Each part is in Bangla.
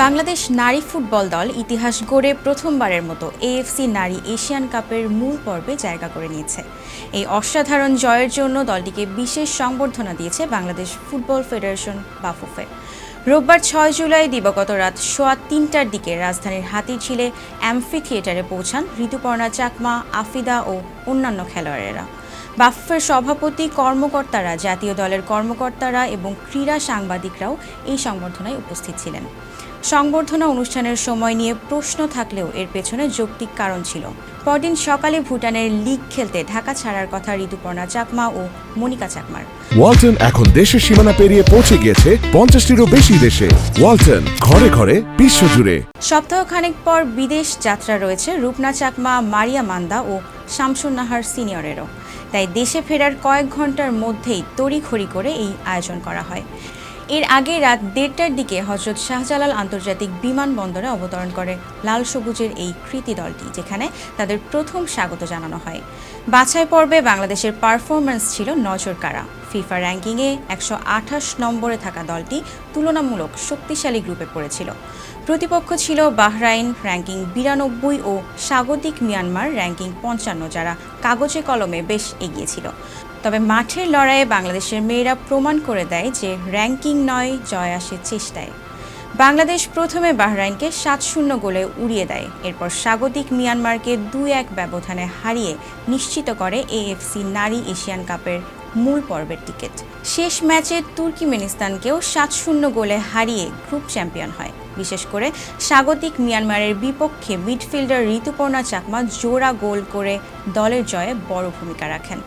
বাংলাদেশ নারী ফুটবল দল ইতিহাস গড়ে প্রথমবারের মতো এএফসি নারী এশিয়ান কাপের মূল পর্বে জায়গা করে নিয়েছে। এই অসাধারণ জয়ের জন্য দলটিকে বিশেষ সংবর্ধনা দিয়েছে বাংলাদেশ ফুটবল ফেডারেশন বাফুফে। রোববার ছয় জুলাই দিবগত রাত সোয়া তিনটার দিকে রাজধানীর হাতিরঝিলে অ্যাম্ফি থিয়েটারে পৌঁছান ঋতুপর্ণা চাকমা, আফিদা ও অন্যান্য খেলোয়াড়েরা। বাফের সভাপতি, কর্মকর্তারা, জাতীয় দলের কর্মকর্তারা এবং ক্রীড়া সাংবাদিকরাও এই সংবর্ধনায় উপস্থিত ছিলেন। সংবর্ধনা অনুষ্ঠানের সময় নিয়ে প্রশ্ন থাকলেও এর পেছনে যৌক্তিক কারণ ছিল। পরদিন সকালে ভুটানের লিগ খেলতে ঢাকা ছাড়ার কথা ঋতুপর্ণা চাকমা ও মনিকা চাকমার। ওয়ালটন এখন দেশের সীমানা পেরিয়ে পৌঁছে গিয়েছে পঞ্চাশটিরও বেশি দেশে। ওয়ালটন ঘরে ঘরে বিশ্বজুড়ে। সপ্তাহখানেক পর বিদেশ যাত্রা রয়েছে রূপনা চাকমা মারিয়া মান্দা ও শামসুন নাহার সিনিয়রেরও। তাই দেশে ফেরার কয়েক ঘণ্টার মধ্যেই তড়িঘড়ি করে এই আয়োজন করা হয়। এর আগে রাত দেড়টার দিকে হজরত শাহজালাল আন্তর্জাতিক বিমানবন্দরে অবতরণ করে লাল সবুজের এই কৃতি দলটি, যেখানে তাদের প্রথম স্বাগত জানানো হয়। বাছাই পর্বে বাংলাদেশের পারফরম্যান্স ছিল নজর কাড়া। ফিফা র্যাঙ্কিংয়ে একশো আঠাশ নম্বরে থাকা দলটি তুলনামূলক শক্তিশালী গ্রুপে পড়েছিল। প্রতিপক্ষ ছিল বাহরাইন, র্যাঙ্কিং বিরানব্বই ও স্বাগতিক মিয়ানমার, র্যাঙ্কিং পঞ্চান্ন, যারা কাগজে কলমে বেশ এগিয়ে ছিল। তবে মাঠের লড়াইয়ে বাংলাদেশের মেয়েরা প্রমাণ করে দেয় যে র্যাঙ্কিং নয়, জয় আসে চেষ্টায়। বাংলাদেশ প্রথমে বাহরাইনকে সাত শূন্য গোলে উড়িয়ে দেয়। এরপর স্বাগতিক মিয়ানমারকে দুই এক ব্যবধানে হারিয়ে নিশ্চিত করে এএফসি নারী এশিয়ান কাপের মূল পর্বের টিকিট। শেষ ম্যাচে তুর্কিমেনিস্তানকেও সাত শূন্য গোলে হারিয়ে গ্রুপ চ্যাম্পিয়ন হয়। বিশেষ করে স্বাগতিক মিয়ানমারের বিপক্ষে মিডফিল্ডার ঋতুপর্ণা চাকমা জোড়া গোল করে দলের জয়ে বড় ভূমিকা রাখেন।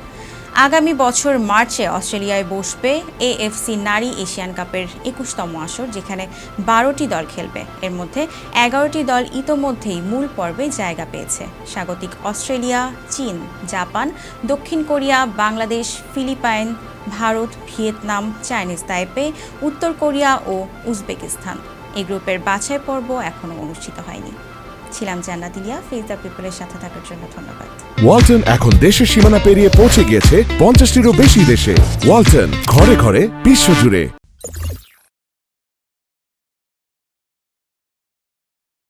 আগামী বছর মার্চে অস্ট্রেলিয়ায় বসবে এএফসি নারী এশিয়ান কাপের একুশতম আসর, যেখানে বারোটি দল খেলবে। এর মধ্যে এগারোটি দল ইতোমধ্যেই মূল পর্বে জায়গা পেয়েছে। স্বাগতিক অস্ট্রেলিয়া, চীন, জাপান, দক্ষিণ Korea, Bangladesh, Philippines, Bharat, Vietnam, Chinese Taipei, উত্তর কোরিয়া ও উজবেকিস্তান। এই গ্রুপের বাছাই পর্ব এখনও অনুষ্ঠিত হয়নি। ছিলাম জান্নাতিলিয়া ফেস দ্য পিপলের সাথে থাকার জন্য ধন্যবাদ। ওয়ালটন এখন দেশের সীমানা পেরিয়ে পৌঁছে গিয়েছে পঞ্চাশটিরও বেশি দেশে। ওয়ালটন, ঘরে ঘরে, বিশ্বজুড়ে।